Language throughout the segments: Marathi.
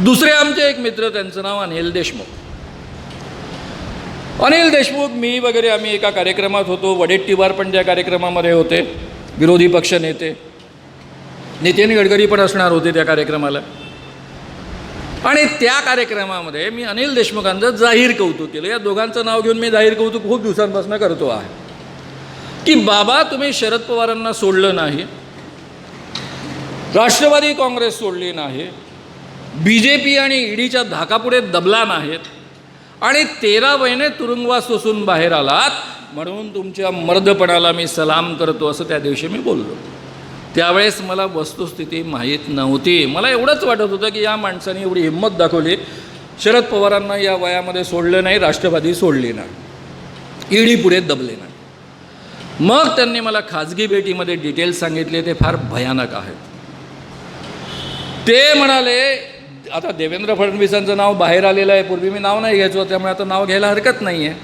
दुसरे आमचे एक मित्र त्यांचं नाव अनिल देशमुख. अनिल देशमुख मी वगैरे आम्ही एका कार्यक्रमात होतो. वडेट्टीवार पण त्या कार्यक्रमामध्ये होते. विरोधी पक्ष नेते. नितीन गडकरी पण असणार होते त्या कार्यक्रमाला. आणि त्या कार्यक्रमामध्ये मी अनिल देशमुखांचं जाहीर कौतुक केलं. या दोघांचं नाव घेऊन मी जाहीर कौतुक खूप दिवसांपासून करतो आहे. की बाबा तुम्ही शरद पवारांना सोडलं नाही. राष्ट्रवादी काँग्रेस सोडली नाही. बी जे पी आणि ईडीच्या धाकापुढे दबला नाहीत आणि तेरा महिने तुरुंगवास सोसून बाहेर आलात म्हणून तुमच्या मर्दपणाला मी सलाम करतो असं त्या दिवशी मी बोललो. त्यावेळेस मला वस्तुस्थिती माहीत नव्हती. मला एवढंच वाटत होतं की या माणसाने एवढी हिंमत दाखवली. शरद पवारांना या वयामध्ये सोडलं नाही राष्ट्रवादी सोडली नाही. ईडी पुढे दबले नाही. मग त्यांनी मला खाजगी भेटीमध्ये डिटेल्स सांगितले. ते फार भयानक आहेत. ते म्हणाले आता देवेंद्र फडणवीसांचं नाव बाहेर आलेलं आहे. पूर्वी मी नाव नाही घ्यायचो त्यामुळे आता नाव घ्यायला हरकत नाही आहे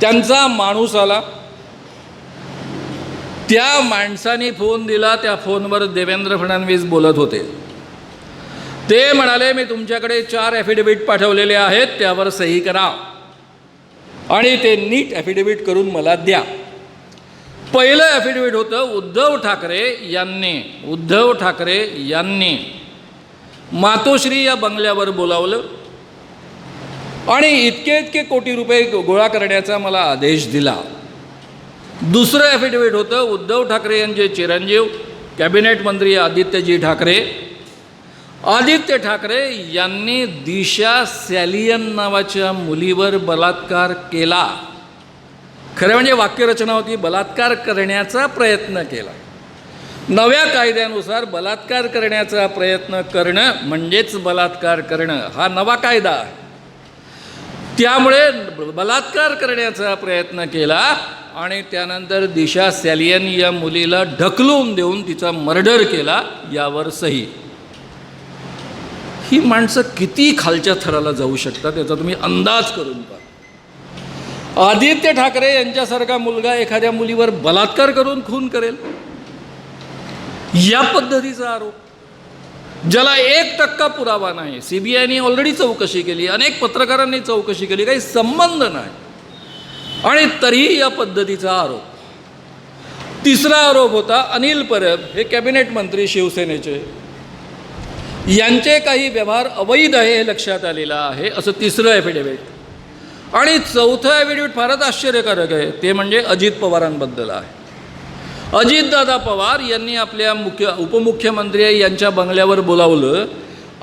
त्यांचा माणूस आला. त्या माणसाने फोन दिला त्या फोनवर देवेंद्र फडणवीस बोलत होते. ते म्हणाले मी तुमच्याकडे चार ॲफिडेव्हिट पाठवलेले आहेत त्यावर सही करा. आणि ते नीट ॲफिडेव्हिट करून मला द्या. पहिलं ॲफिडेव्हिट होतं उद्धव ठाकरे यांनी उद्धव ठाकरे यांनी. मातोश्री या बंगल्यावर बोलावलं. आणि इतके इतके कोटी रुपये गो- गोळा करण्याचा मला आदेश दिला. दुसरं ॲफिडेव्हिट होतं उद्धव ठाकरे यांचे चिरंजीव कॅबिनेट मंत्री आदित्यजी ठाकरे. आदित्य ठाकरे यांनी दिशा सॅलियन नावाच्या मुलीवर बलात्कार केला. खरं म्हणजे वाक्यरचना होती बलात्कार करण्याचा प्रयत्न केला. नव्या कायद्यानुसार बलात्कार करण्याचा प्रयत्न करणं म्हणजेच बलात्कार करणं हा नवा कायदा आहे. त्यामुळे बलात्कार करण्याचा प्रयत्न केला आणि त्यानंतर दिशा सॅलियन या मुलीला ढकलून देऊन तिचा मर्डर केला यावर सही. ही माणसं किती खालच्या थराला जाऊ शकतात याचा तुम्ही अंदाज करून पहा. आदित्य ठाकरे यांच्यासारखा मुलगा एखाद्या मुलीवर बलात्कार करून खून करेल? या पद्धतीचा आरोप. ज्याला एक टक्का पुरावा नाही. सी बी आयने ऑलरेडी चौकशी केली. अनेक पत्रकारांनी चौकशी केली. काही संबंध नाही. आणि तरीही या पद्धतीचा आरोप. तिसरा आरोप होता अनिल परब हे कॅबिनेट मंत्री शिवसेनेचे. यांचे काही व्यवहार अवैध आहे हे लक्षात आलेलं आहे असं तिसरं ॲफिडेव्हिट आणि चौथं ॲफिडेव्हिट फारच आश्चर्यकारक आहे. ते म्हणजे अजित पवारांबद्दल आहे. अजितदादा पवार यांनी आपल्या मुख्य उपमुख्यमंत्री यांच्या बंगल्यावर बोलावलं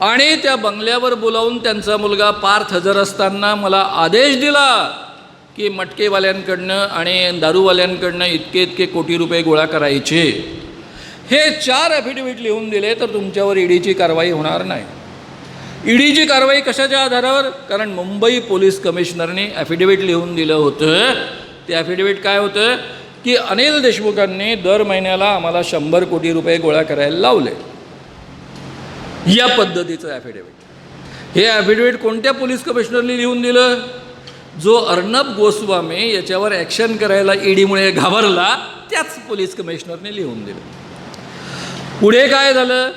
आणि त्या बंगल्यावर बोलावून त्यांचा मुलगा पार्थ हजर असताना मला आदेश दिला की मटकेवाल्यांकडनं आणि दारूवाल्यांकडनं इतके इतके कोटी रुपये गोळा करायचे. हे चार ॲफिडेव्हिट लिहून दिले तर तुमच्यावर ईडीची कारवाई होणार नाही. ईडीची कारवाई कशाच्या आधारावर? कारण मुंबई पोलीस कमिशनरने ॲफिडेव्हिट लिहून दिलं होतं. ते ॲफिडेव्हिट काय होतं? की अनिल देशमुखांनी दर महिन्याला आम्हाला शंभर कोटी रुपये गोळा करायला लावले. या पद्धतीचं ॲफिडेविट हे ॲफिडेविट कोणत्या पोलीस कमिशनरने लिहून दिलं? जो अर्णब गोस्वामी याच्यावर ॲक्शन करायला ईडीमुळे घाबरला त्याच पोलीस कमिशनरने लिहून दिलं. पुढे काय झालं?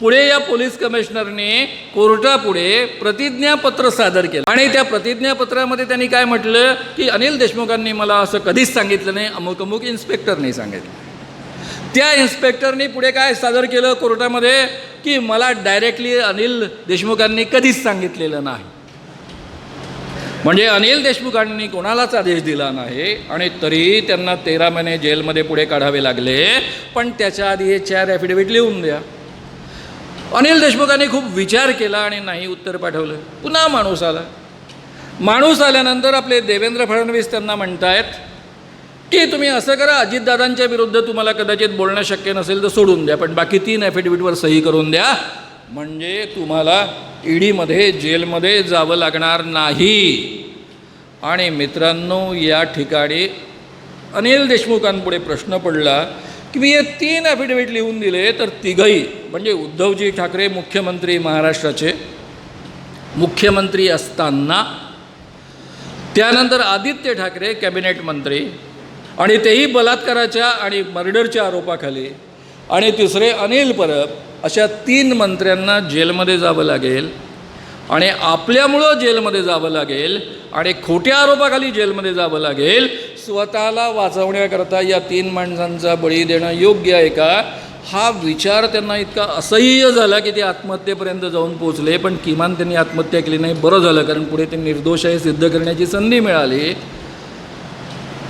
पुढे या पोलीस कमिशनरने कोर्टापुढे प्रतिज्ञापत्र सादर केलं. आणि त्या प्रतिज्ञापत्रामध्ये त्यांनी काय म्हटलं की अनिल देशमुखांनी मला असं कधीच सांगितलं नाही अमुक अमुक इन्स्पेक्टरने सांगितलं. त्या इन्स्पेक्टरनी पुढे काय सादर केलं कोर्टामध्ये की मला डायरेक्टली अनिल देशमुखांनी कधीच सांगितलेलं नाही. म्हणजे अनिल देशमुखांनी कोणालाच आदेश दिला नाही आणि तरीही त्यांना तेरा महिने जेलमध्ये पुढे काढावे लागले पण त्याच्या आधी हे चार ॲफिडेव्हिट लिहून द्या. अनिल देशमुखांनी खूप विचार केला आणि नाही उत्तर पाठवलं. पुन्हा माणूस आला. माणूस आल्यानंतर आपले देवेंद्र फडणवीस त्यांना म्हणतायत की तुम्ही असं करा अजितदादांच्या विरुद्ध तुम्हाला कदाचित बोलणं शक्य नसेल तर सोडून द्या पण बाकी तीन ॲफिडेव्हिटवर सही करून द्या. म्हणजे तुम्हाला ईडीमध्ये जेलमध्ये जावं लागणार नाही. आणि मित्रांनो या ठिकाणी अनिल देशमुखांपुढे प्रश्न पडला की मी हे तीन ॲफिडेविट लिहून दिले तर तिघही म्हणजे उद्धवजी ठाकरे मुख्यमंत्री महाराष्ट्राचे मुख्यमंत्री असताना त्यानंतर आदित्य ठाकरे कॅबिनेट मंत्री आणि तेही बलात्काराच्या आणि मर्डरच्या आरोपाखाली आणि तिसरे अनिल परब अशा तीन मंत्र्यांना जेलमध्ये जावं लागेल. आणि आपल्यामुळं जेलमध्ये जावं लागेल आणि खोट्या आरोपाखाली जेलमध्ये जावं लागेल स्वतःला वाचवण्याकरता या तीन माणसांचा बळी देणं योग्य आहे का? हा विचार त्यांना इतका असह्य झाला की ते आत्महत्येपर्यंत जाऊन पोचले पण किमान त्यांनी आत्महत्या केली नाही बरं झालं कारण पुढे ते निर्दोष आहे सिद्ध करण्याची संधी मिळाली.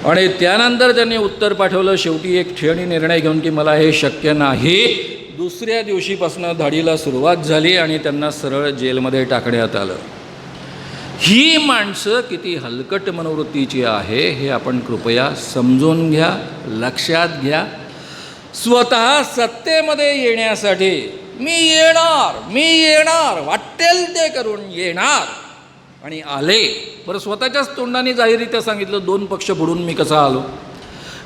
आणि त्यानंतर त्यांनी उत्तर पाठवलं शेवटी एक क्षणी निर्णय घेऊन की मला हे शक्य नाही दुसऱ्या दिवशीपासून धाडीला सुरुवात झाली आणि त्यांना सरळ जेलमध्ये टाकण्यात आलं. ही माणसं किती हलकट मनोवृत्तीची आहे हे आपण कृपया समजून घ्या लक्षात घ्या. स्वतः सत्तेमध्ये येण्यासाठी मी येणार मी येणार वाटेल ते करून येणार. आणि आले. बरं स्वतःच्याच तोंडाने जाहीररित्या सांगितलं दोन पक्ष बुडून मी कसा आलो?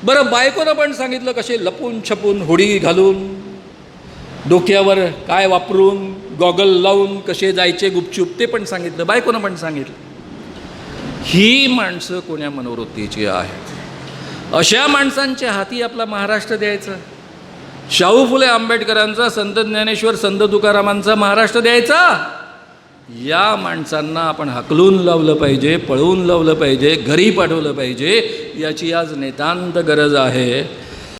बरं बायकोनं पण सांगितलं कसे लपून छपून होडी घालून. डोक्यावर काय वापरून गॉगल लावून कसे जायचे गुपचूप ते पण सांगितलं बायकोनं पण सांगितलं. ही माणसं कोण्या मनोवृत्तीची आहेत? अशा माणसांच्या हाती आपला महाराष्ट्र द्यायचा. शाहू फुले आंबेडकरांचा संत ज्ञानेश्वर संत तुकारामांचा महाराष्ट्र द्यायचा. या माणसांना आपण हकलून लावलं पाहिजे पळवून लावलं पाहिजे घरी पाठवलं पाहिजे याची आज नितांत गरज आहे.